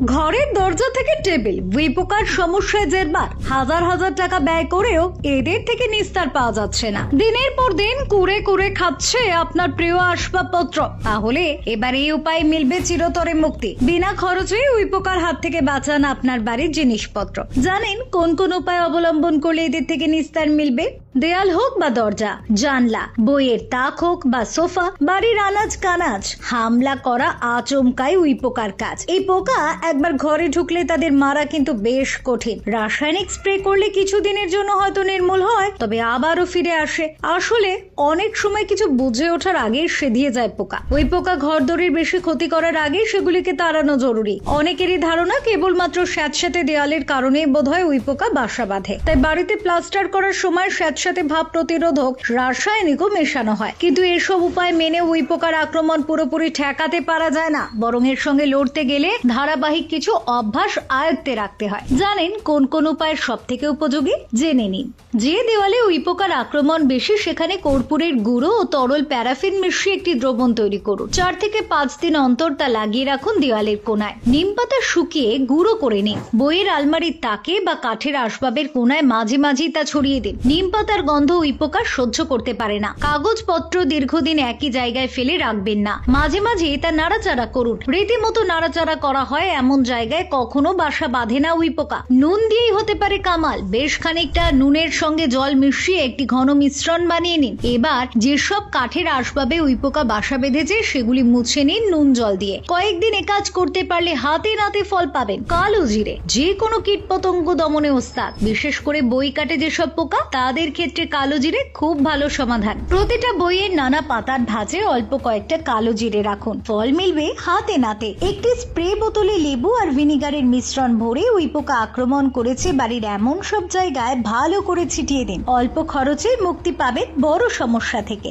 ঘরের দরজা থেকে টেবিল উইপোকার সমস্যায় জেরবার, হাজার হাজার টাকা ব্যয় করেও এদের থেকে নিস্তার পাওয়া যাচ্ছে না। দিনের পর দিন কুড়ে কুড়ে খাচ্ছে আপনার প্রিয় আসবাবপত্র। তাহলে এবার এই উপায় মিলবে চিরতরে মুক্তি। বিনা খরচে উইপোকার হাত থেকে বাঁচান আপনার বাড়ির জিনিসপত্র। জানেন কোন কোন উপায় অবলম্বন করলে এদের থেকে নিস্তার মিলবে? দেয়াল হোক বা দরজা, জানলা, বইয়ের তাক হোক বা সোফা, বাড়ির আনাজ কানাজ, হামলা করা আচমকাই উই পোকার কাজ। এই পোকা একবার ঘরে ঢুকলে তাদের মারা কিন্তু বেশ কঠিন। রাসায়নিক স্প্রে করলে কিছুদিনের জন্য হয়তো নির্মূল হয়, তবে আবারও ফিরে আসে। আসলে অনেক সময় কিছু বুঝে ওঠার আগে সেধিয়ে যায় পোকা। ওই পোকা ঘরদড়ির বেশি ক্ষতি করার আগে সেগুলিকে তাড়ানো জরুরি। অনেকেরই ধারণা কেবলমাত্র স্যাঁতস্যাঁতে দেয়ালের কারণে বোধহয় উই পোকা বাসা বাঁধে। তাই বাড়িতে প্লাস্টার করার সময় স্যাঁতস্যাঁতে ভাব প্রতিরোধক রাসায়নিকও মেশানো হয়। কিন্তু এসব উপায় মেনে উই পোকার আক্রমণ পুরোপুরি ঠেকাতে পারা যায় না। বরং এর সঙ্গে লড়তে গেলে ধারাবাহিক কিছু অভ্যাস আয়ত্তে রাখতে হয়। জানেন কোন কোন উপায় সব থেকে উপযোগী? জেনে নিন। যে দেওয়ালে উই পোকার আক্রমণ বেশি, সেখানে কর্পূরের গুঁড়ো ও তরল প্যারাফিন মিশিয়ে একটি দ্রবণ তৈরি করুন। চার থেকে পাঁচ দিন অন্তর তা লাগিয়ে রাখুন দেওয়ালের কোনায়। নিম পাতা শুকিয়ে গুঁড়ো করে নিন। বইয়ের আলমারির তাকে বা কাঠের আসবাবের কোনায় মাঝে মাঝেই তা ছড়িয়ে দিন। নিম পাতার গন্ধ উই পোকা সহ্য করতে পারে না। কাগজপত্র দীর্ঘদিন একই জায়গায় ফেলে রাখবেন না। মাঝে মাঝে তা নাড়াচাড়া করুন। রীতিমতো নাড়াচাড়া করা হয় এমন জায়গায় কখনো বাসা বাঁধে না উই পোকা। নুন দিয়েই হতে পারে কামাল। বেশ খানিকটা নুনের সঙ্গে জল মিশিয়ে একটি ঘন মিশ্রণ বানিয়ে নিন। এবার যেসব কাঠের আসবাবে উই পোকা বাসা বেঁধেছে, সেগুলি মুছে নিন নুন জল দিয়ে। কয়েকদিন কাজ করতে পারলে হাতে নাতে ফল পাবেন। কালো জিরে যে কোনো কীট পতঙ্গ দমনে ওস্তাদ। বিশেষ করে বই কাটে যেসব পোকা, তাদের ক্ষেত্রে কালো জিরে খুব ভালো সমাধান। প্রতিটা বইয়ের নানা পাতার ভাঁজে অল্প কয়েকটা কালো জিরে রাখুন। ফল মিলবে হাতে নাতে। একটি স্প্রে বোতলে লেবু আর ভিনিগারের মিশ্রণ ভরে ওই পোকা আক্রমণ করেছে বাড়ির এমন সব জায়গায় ভালো করে ছিটিয়ে দিন। অল্প খরচে মুক্তি পাবেন বড় সমস্যা থেকে।